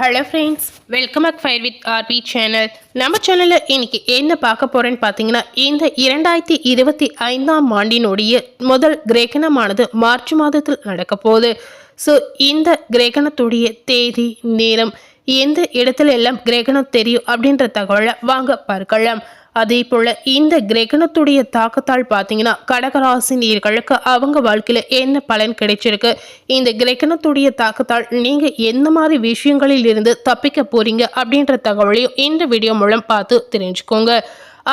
Hello friends welcome back fire with RP channel நம்ம சேனலில் இன்றைக்கி என்ன பார்க்க போகிறேன்னு பார்த்தீங்கன்னா இந்த இரண்டாயிரத்தி இருபத்தி ஐந்தாம் ஆண்டினுடைய முதல் கிரேகணமானது மார்ச் மாதத்தில் நடக்க போகுது. ஸோ இந்த கிரேகணத்துடைய தேதி நேரம் எந்த இடத்துல எல்லாம் கிரேகணம் தெரியும் அப்படின்ற தகவலை வாங்க பார்க்கலாம். அதே போல் இந்த கிரகணத்துடைய தாக்கத்தால் பார்த்தீங்கன்னா கடகராசி நீர்களுக்கு அவங்க வாழ்க்கையில் என்ன பலன் கிடைச்சிருக்கு? இந்த கிரகணத்துடைய தாக்கத்தால் நீங்கள் எந்த மாதிரி விஷயங்களில் இருந்து தப்பிக்க போறீங்க? அப்படின்ற தகவலையும் இந்த வீடியோ மூலம் பார்த்து தெரிஞ்சுக்கோங்க.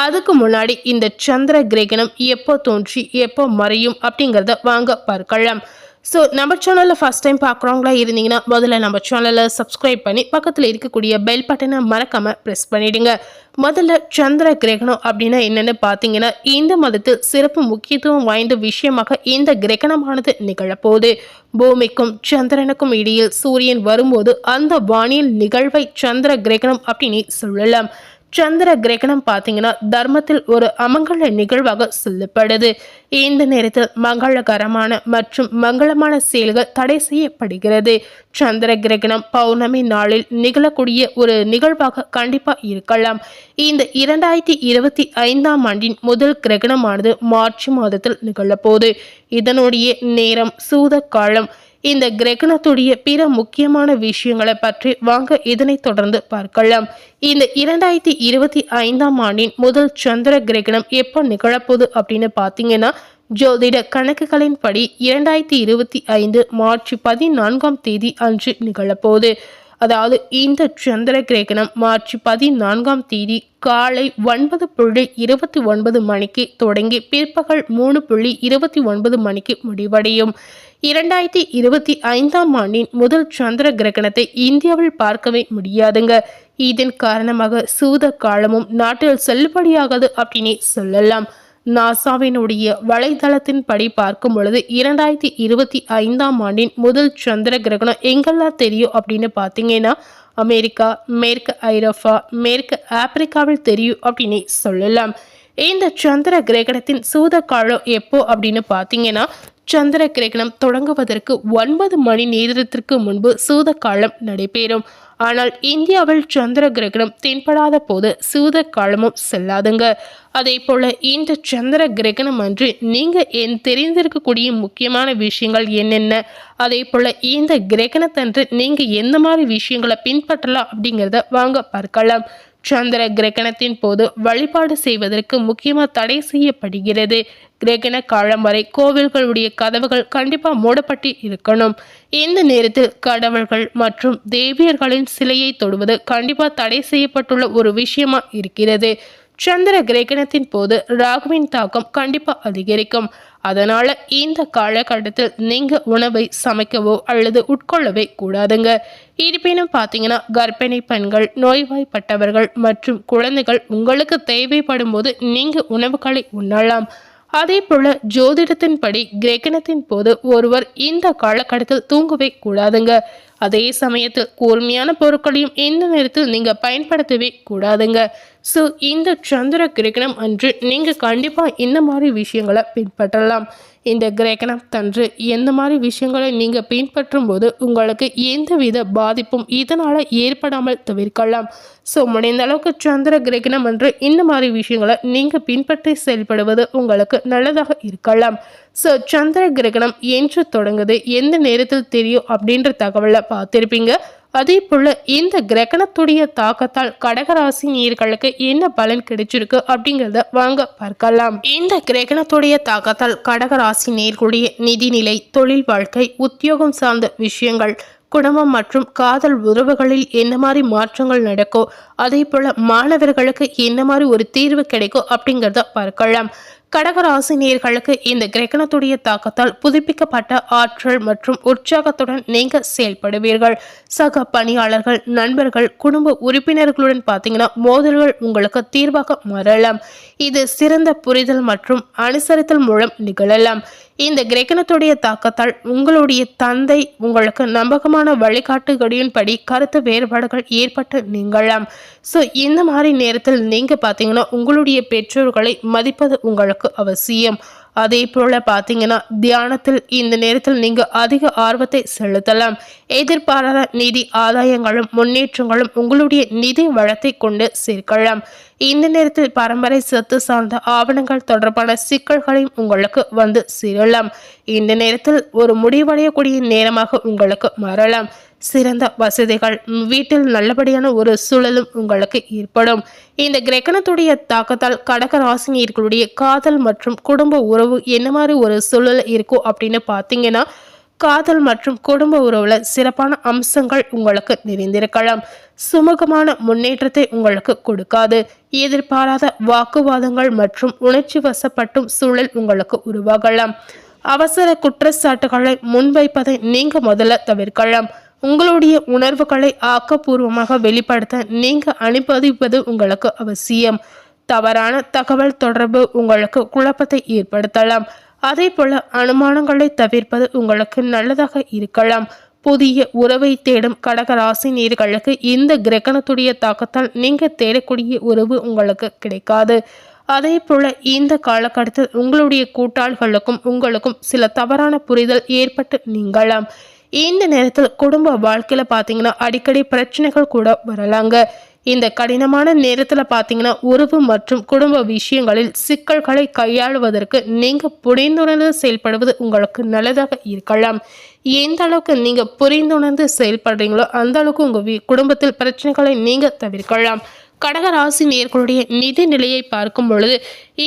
அதுக்கு முன்னாடி இந்த சந்திர கிரகணம் எப்போ தோன்றி எப்போ மறையும் அப்படிங்கிறத வாங்க பார்க்கலாம். ஸோ நம்ம சேனலில் ஃபஸ்ட் டைம் பார்க்குறவங்களா இருந்தீங்கன்னா முதல்ல நம்ம சேனலை சப்ஸ்கிரைப் பண்ணி பக்கத்தில் இருக்கக்கூடிய பெல் பட்டனை மறக்காமல் ப்ரெஸ் பண்ணிவிடுங்க முதல்ல சந்திர கிரகணம் அப்படின்னா என்னென்னு பார்த்தீங்கன்னா இந்த மதத்தில் சிறப்பு முக்கியத்துவம் வாய்ந்த விஷயமாக இந்த கிரகணமானது நிகழப்போகுது. பூமிக்கும் சந்திரனுக்கும் இடையில் சூரியன் வரும்போது அந்த வானியல் நிகழ்வை சந்திர கிரகணம் அப்படின்னு சொல்லலாம். சந்திர கிரகணம் பார்த்தீங்கன்னா தர்மத்தில் ஒரு அமங்கல நிகழ்வாக சொல்லப்படுது. இந்த நேரத்தில் மங்களகரமான மற்றும் மங்களமான செயல்கள் தடை செய்யப்படுகிறது. சந்திர கிரகணம் பௌர்ணமி நாளில் நிகழக்கூடிய ஒரு நிகழ்வாக கண்டிப்பா இருக்கலாம். இந்த இரண்டாயிரத்தி இருபத்தி ஐந்தாம் ஆண்டின் முதல் கிரகணமானது மார்ச் மாதத்தில் நிகழப்போகுது. இதனுடைய நேரம் சூத காலம் இந்த கிரகணத்துடைய பிற முக்கியமான விஷயங்களை பற்றி வாங்க இதனை தொடர்ந்து பார்க்கலாம். இந்த இரண்டாயிரத்தி இருபத்தி ஐந்தாம் ஆண்டின் முதல் சந்திர கிரகணம் எப்போ நிகழப்போகுது அப்படின்னு பார்த்தீங்கன்னா ஜோதிட கணக்குகளின்படி இரண்டாயிரத்தி இருபத்தி ஐந்து மார்ச் பதினான்காம் தேதி அன்று நிகழப்போகுது. அதாவது இந்த சந்திர கிரகணம் மார்ச் பதினான்காம் தேதி காலை ஒன்பது புள்ளி இருபத்தி ஒன்பது மணிக்கு தொடங்கி பிற்பகல் மூணு புள்ளி இருபத்தி ஒன்பது மணிக்கு முடிவடையும். இரண்டாயிரத்தி இருபத்தி ஐந்தாம் ஆண்டின் முதல் சந்திர கிரகணத்தை இந்தியாவில் பார்க்கவே முடியாதுங்க. இதன் காரணமாக சூத காலமும் நாட்டில் செல்லுபடியாகாது அப்படின்னு சொல்லலாம். நாசாவினுடைய வலைதளத்தின்படி பார்க்கும் பொழுது இரண்டாயிரத்தி இருபத்தி ஐந்தாம் ஆண்டின் முதல் சந்திர கிரகணம் எங்கெல்லாம் தெரியும் அப்படின்னு பார்த்தீங்கன்னா அமெரிக்கா மேற்கு ஐரோப்பா மேற்கு ஆப்பிரிக்காவில் தெரியும் அப்படின்னு சொல்லலாம். இந்த சந்திர கிரகணத்தின் சூத காலம் எப்போ அப்படின்னு பார்த்தீங்கன்னா சந்திர கிரகணம் தொடங்குவதற்கு ஒன்பது மணி நேரத்திற்கு முன்பு சூத காலம் நடைபெறும். ஆனால் இந்தியாவில் சந்திர கிரகணம் தென்படாத போது சூத காலமும் செல்லாதுங்க. அதே போல இந்த சந்திர கிரகணம் அன்று நீங்க என் தெரிந்திருக்கக்கூடிய முக்கியமான விஷயங்கள் என்னென்ன? அதே போல இந்த கிரகணத்தன்று நீங்க எந்த மாதிரி விஷயங்களை பின்பற்றலாம் அப்படிங்கிறத வாங்க பார்க்கலாம். சந்திர கிரகணத்தின் போது வழிபாடு செய்வதற்கு முக்கியமாக தடை செய்யப்படுகிறது. கிரகண காலம் வரை கோவில்களுடைய கதவுகள் கண்டிப்பாக மூடப்பட்டு இருக்கணும். இந்த நேரத்தில் கடவுள்கள் மற்றும் தேவியர்களின் சிலையை தொடுவது கண்டிப்பாக தடை செய்யப்பட்டுள்ள ஒரு விஷயமா இருக்கிறது. சந்திர கிரகணத்தின் போது ராகுவின் தாக்கம் கண்டிப்பா அதிகரிக்கும். அதனால இந்த காலகட்டத்தில் நீங்க உணவை சமைக்கவோ அல்லது உட்கொள்ளவே கூடாதுங்க. இருப்பினும் பார்த்தீங்கன்னா கர்ப்பிணி பெண்கள் நோய்வாய்ப்பட்டவர்கள் மற்றும் குழந்தைகள் உங்களுக்கு தேவைப்படும் போது நீங்க உணவுகளை உண்ணலாம். அதே போல ஜோதிடத்தின்படி கிரகணத்தின் போது ஒருவர் இந்த காலகட்டத்தில் தூங்கவே கூடாதுங்க. அதே சமயத்தில் கூர்மையான பொருட்களையும் இந்த நேரத்தில் நீங்க பயன்படுத்தவே கூடாதுங்க. ஸோ இந்த சந்திர கிரகணம் அன்று நீங்கள் கண்டிப்பாக இந்த மாதிரி விஷயங்களை பின்பற்றலாம். இந்த கிரகணம் தன்று எந்த மாதிரி விஷயங்களை நீங்கள் பின்பற்றும் போது உங்களுக்கு எந்தவித பாதிப்பும் இதனால் ஏற்படாமல் தவிர்க்கலாம். ஸோ முடிந்த அளவுக்கு சந்திர கிரகணம் அன்று இந்த மாதிரி விஷயங்களை நீங்கள் பின்பற்றி செயல்படுவது உங்களுக்கு நல்லதாக இருக்கலாம். ஸோ சந்திர கிரகணம் என்று தொடங்குது. எந்த நேரத்தில் தெரியும் அப்படின்ற தகவலை பார்த்துருப்பீங்க. அதே போல் இந்த கிரகணத்துடைய தாக்கத்தால் கடகராசி நீர்களுக்கு என்ன பலன் கிடைச்சிருக்கு அப்படிங்கிறத வாங்க பார்க்கலாம். இந்த கிரகணத்துடைய தாக்கத்தால் கடகராசி நேர்களுடைய நிதிநிலை தொழில் வாழ்க்கை உத்தியோகம் சார்ந்த விஷயங்கள் குடும்பம் மற்றும் காதல் உறவுகளில் என்ன மாதிரி மாற்றங்கள் நடக்கும் அதே போல் மாணவர்களுக்கு என்ன மாதிரி ஒரு தீர்வு கிடைக்கும் அப்படிங்கிறத பார்க்கலாம். கடகராசினியர்களுக்கு இந்த கிரகணத்துடைய தாக்கத்தால் புதுப்பிக்கப்பட்ட ஆற்றல் மற்றும் உற்சாகத்துடன் நீங்க செயல்படுவீர்கள். சக பணியாளர்கள் நண்பர்கள் குடும்ப உறுப்பினர்களுடன் பார்த்தீங்கன்னா மோதல்கள் உங்களுக்கு தீர்வாக மாறலாம். இது சிறந்த புரிதல் மற்றும் அனுசரித்தல் மூலம் நிகழலாம். இந்த கிரகணத்துடைய தாக்கத்தால் உங்களுடைய தந்தை உங்களுக்கு நம்பகமான வழிகாட்டுகளின்படி கருத்து வேறுபாடுகள் ஏற்பட்டு நீங்களாம் ஸோ இந்த மாதிரி நேரத்தில் நீங்கள் பார்த்தீங்கன்னா உங்களுடைய பெற்றோர்களை மதிப்பது உங்களுக்கு அவசியம். அதே போல பார்த்தீங்கன்னா தியானத்தில் இந்த நேரத்தில் நீங்கள் அதிக ஆர்வத்தை செலுத்தலாம். எதிர்பாராத நிதி ஆதாயங்களும் முன்னேற்றங்களும் உங்களுடைய நிதி வளத்தை கொண்டு சேர்க்கலாம். இந்த நேரத்தில் பரம்பரை சொத்து சார்ந்த ஆவணங்கள் தொடர்பான சிக்கல்களையும் உங்களுக்கு வந்து சேரலாம். இந்த நேரத்தில் ஒரு முடிவடையக்கூடிய நேரமாக உங்களுக்கு மாறலாம். சிறந்த வசதிகள் வீட்டில் நல்லபடியான ஒரு சூழலும் உங்களுக்கு ஏற்படும். இந்த கிரகணத்துடைய தாக்கத்தால் கடக ராசினியர்களுடைய காதல் மற்றும் குடும்ப உறவு என்ன மாதிரி ஒரு சூழல் இருக்கும் அப்படின்னு பார்த்தீங்கன்னா காதல் மற்றும் குடும்ப உறவுல சிறப்பான அம்சங்கள் உங்களுக்கு நிறைந்திருக்கலாம். சுமூகமான முன்னேற்றத்தை உங்களுக்கு கொடுக்காது. எதிர்பாராத வாக்குவாதங்கள் மற்றும் உணர்ச்சி வசப்பட்டும் சூழல் உங்களுக்கு உருவாகலாம். அவசர குற்றச்சாட்டுகளை முன்வைப்பதை நீங்க முதல்ல தவிர்க்கலாம். உங்களுடைய உணர்வுகளை ஆக்கப்பூர்வமாக வெளிப்படுத்த நீங்க அனுமதிப்பது உங்களுக்கு அவசியம். தவறான தகவல் தொடர்பு உங்களுக்கு குழப்பத்தை ஏற்படுத்தலாம். அதே போல அனுமானங்களை தவிர்ப்பது உங்களுக்கு நல்லதாக இருக்கலாம். புதிய உறவை தேடும் கடக ராசி நீர்களுக்கு இந்த கிரகணத்துடைய தாக்கத்தால் நீங்க தேடக்கூடிய உறவு உங்களுக்கு கிடைக்காது. அதே போல இந்த காலகட்டத்தில் உங்களுடைய கூட்டாளிகளுக்கும் உங்களுக்கும் சில தவறான புரிதல் ஏற்பட்டு நீங்களாம் இந்த நேரத்தில் குடும்ப வாழ்க்கையில் பார்த்தீங்கன்னா அடிக்கடி பிரச்சனைகள் கூட வரலாங்க. இந்த கடினமான நேரத்தில் பார்த்தீங்கன்னா உறவு மற்றும் குடும்ப விஷயங்களில் சிக்கல்களை கையாளுவதற்கு நீங்கள் புரிந்துணர்ந்து செயல்படுவது உங்களுக்கு நல்லதாக இருக்கலாம். எந்த அளவுக்கு நீங்கள் புரிந்துணர்ந்து செயல்படுறீங்களோ அந்த அளவுக்கு உங்கள் குடும்பத்தில் பிரச்சனைகளை நீங்கள் தவிர்க்கலாம். கடகராசி நேர்களுடைய நிதி நிலையை பார்க்கும் பொழுது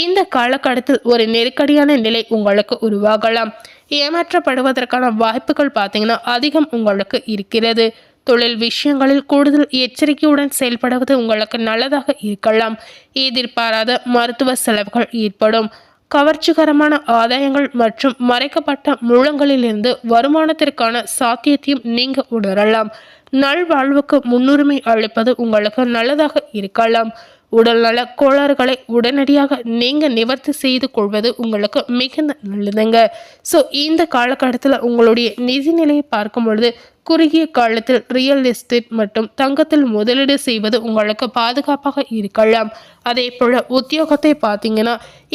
இந்த காலகட்டத்தில் ஒரு நெருக்கடியான நிலை உங்களுக்கு உருவாகலாம். ஏமாற்றப்படுவதற்கான வாய்ப்புகள் பார்த்தீங்கன்னா அதிகம் உங்களுக்கு இருக்கிறது. தொழில் விஷயங்களில் கூடுதல் எச்சரிக்கையுடன் செயல்படுவது உங்களுக்கு நல்லதாக இருக்கலாம். எதிர்பாராத மருத்துவ செலவுகள் ஏற்படும். கவர்ச்சிகரமான ஆதாயங்கள் மற்றும் மறைக்கப்பட்ட மூலங்களிலிருந்து வருமானத்திற்கான சாத்தியத்தையும் நீங்க உணரலாம். நல்வாழ்வுக்கு முன்னுரிமை அளிப்பது உங்களுக்கு நல்லதாக இருக்கலாம். உடல்நல கோளாறுகளை உடனடியாக நீங்கள் நிவர்த்தி செய்து கொள்வது உங்களுக்கு மிகுந்த நல்லதுங்க. ஸோ இந்த காலகட்டத்தில் உங்களுடைய நிதிநிலையை பார்க்கும் பொழுது குறுகிய காலத்தில் ரியல் எஸ்டேட் மற்றும் தங்கத்தில் முதலீடு செய்வது உங்களுக்கு பாதுகாப்பாக இருக்கலாம். அதே போல உத்தியோகத்தை பார்த்தீங்கன்னா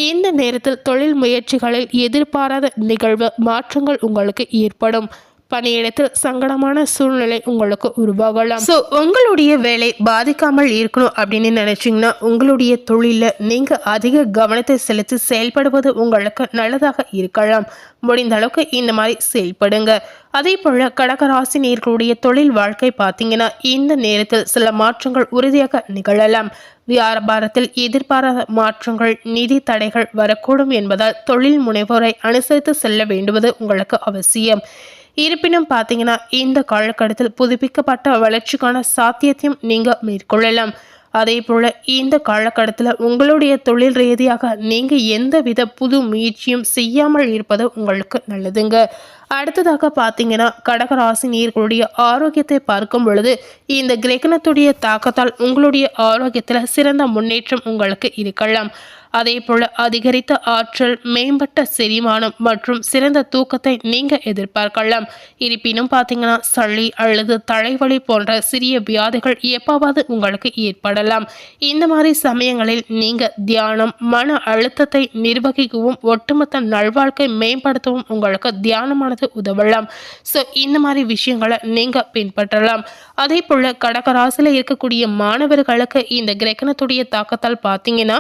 இந்த நேரத்தில் தொழில் முயற்சிகளில் எதிர்பாராத நிகழ்வு மாற்றங்கள் உங்களுக்கு ஏற்படும். பணியிடத்தில் சங்கடமான சூழ்நிலை உங்களுக்கு உருவாகலாம். ஸோ உங்களுடைய வேலை பாதிக்காமல் இருக்கணும் அப்படின்னு நினைச்சிங்கன்னா உங்களுடைய தொழிலில் நீங்கள் அதிக கவனத்தை செலுத்தி செயல்படுவது உங்களுக்கு நல்லதாக இருக்கலாம். முடிந்த அளவுக்கு இந்த மாதிரி செயல்படுங்க. அதே போல கடகராசி நேர்களுடைய தொழில் வாழ்க்கை பார்த்தீங்கன்னா இந்த நேரத்தில் சில மாற்றங்கள் உறுதியாக நிகழலாம். வியாபாரத்தில் எதிர்பாராத மாற்றங்கள் நிதி தடைகள் வரக்கூடும் என்பதால் தொழில் முனைவோரை அனுசரித்து செல்ல வேண்டுவது உங்களுக்கு அவசியம். இருப்பினும் பார்த்தீங்கன்னா இந்த காலகட்டத்தில் புதுப்பிக்கப்பட்ட வளர்ச்சிக்கான சாத்தியத்தையும் நீங்கள் மேற்கொள்ளலாம். அதே போல் இந்த காலகட்டத்தில் உங்களுடைய தொழில் ரீதியாக நீங்கள் எந்த வித புது முயற்சியும் செய்யாமல் இருப்பது உங்களுக்கு நல்லதுங்க. அடுத்ததாக பார்த்தீங்கன்னா கடகராசி நீர்களுடைய ஆரோக்கியத்தை பார்க்கும் பொழுது இந்த கிரகணத்துடைய தாக்கத்தால் உங்களுடைய ஆரோக்கியத்தில் சிறந்த முன்னேற்றம் உங்களுக்கு இருக்கலாம். அதேபோல அதிகரித்த ஆற்றல் மேம்பட்ட செரிமானம் மற்றும் சிறந்த தூக்கத்தை நீங்க எதிர்பார்க்கலாம். இருப்பினும் பார்த்தீங்கன்னா சளி அல்லது தலைவலி போன்ற சிறிய வியாதிகள் எப்பாவது உங்களுக்கு ஏற்படலாம். இந்த மாதிரி சமயங்களில் நீங்க தியானம் மன அழுத்தத்தை நிர்வகிக்கவும் ஒட்டுமொத்த நல்வாழ்க்கை மேம்படுத்தவும் உங்களுக்கு தியானமானது உதவலாம். ஸோ இந்த மாதிரி விஷயங்களை நீங்க பின்பற்றலாம். அதே போல கடகராசியில் இருக்கக்கூடிய மாணவர்களுக்கு இந்த கிரகணத்துடைய தாக்கத்தால் பார்த்தீங்கன்னா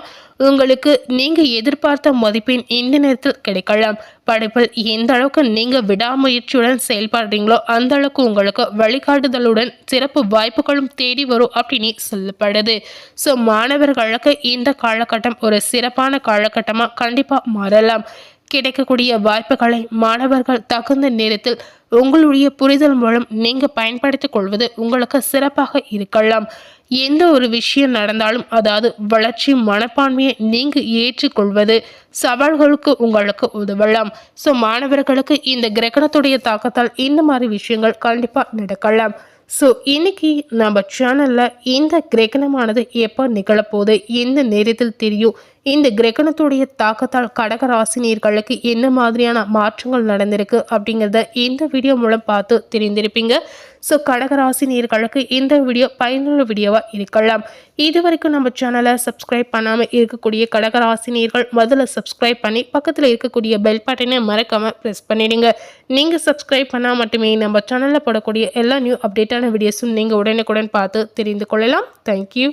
உங்களுக்கு நீங்கள் எதிர்பார்த்த மதிப்பெண் இந்த நேரத்தில் கிடைக்கலாம். படிப்பில் எந்த அளவுக்கு நீங்கள் விடாமுயற்சியுடன் செயல்படுறீங்களோ அந்த அளவுக்கு உங்களுக்கு வழிகாட்டுதலுடன் சிறப்பு வாய்ப்புகளும் தேடி வரும் அப்படின்னு சொல்லப்படுது. ஸோ மாணவர்களுக்கு இந்த காலகட்டம் ஒரு சிறப்பான காலகட்டமாக கண்டிப்பாக மாறலாம். கிடைக்கக்கூடிய வாய்ப்புகளை மாணவர்கள் தகுந்த நேரத்தில் உங்களுடைய புரிதல் மூலம் நீங்கள் பயன்படுத்திக் கொள்வது உங்களுக்கு சிறப்பாக இருக்கலாம். எந்த ஒரு விஷயம் நடந்தாலும் அதாவது வளர்ச்சி மனப்பான்மையை நீங்கள் ஏற்றுக்கொள்வது சவால்களுக்கு உங்களுக்கு உதவலாம். ஸோ மாணவர்களுக்கு இந்த கிரகணத்துடைய தாக்கத்தால் இந்த மாதிரி விஷயங்கள் கண்டிப்பாக நடக்கலாம். ஸோ இன்னைக்கு நம்ம சேனலில் இந்த கிரகணமானது எப்போ நிகழப்போகுது எந்த நேரத்தில் தெரியும் இந்த கிரகணத்துடைய தாக்கத்தால் கடக ராசினியர்களுக்கு என்ன மாதிரியான மாற்றங்கள் நடந்திருக்கு அப்படிங்கிறத இந்த வீடியோ மூலம் பார்த்து தெரிந்திருப்பீங்க. ஸோ கடகராசி நீர்களுக்கு இந்த வீடியோ பயனுள்ள வீடியோவாக இருக்கலாம். இது வரைக்கும் நம்ம சேனலை சப்ஸ்கிரைப் பண்ணாமல் இருக்கக்கூடிய கடகராசி நீர்கள் முதல்ல சப்ஸ்கிரைப் பண்ணி பக்கத்தில் இருக்கக்கூடிய பெல் பட்டனை மறக்காமல் ப்ரெஸ் பண்ணிடுங்க. நீங்கள் சப்ஸ்கிரைப் பண்ணால் மட்டுமே நம்ம சேனலில் போடக்கூடிய எல்லா நியூ அப்டேட்டான வீடியோஸும் நீங்கள் உடனுக்குடன் பார்த்து தெரிந்து கொள்ளலாம். தேங்க்யூ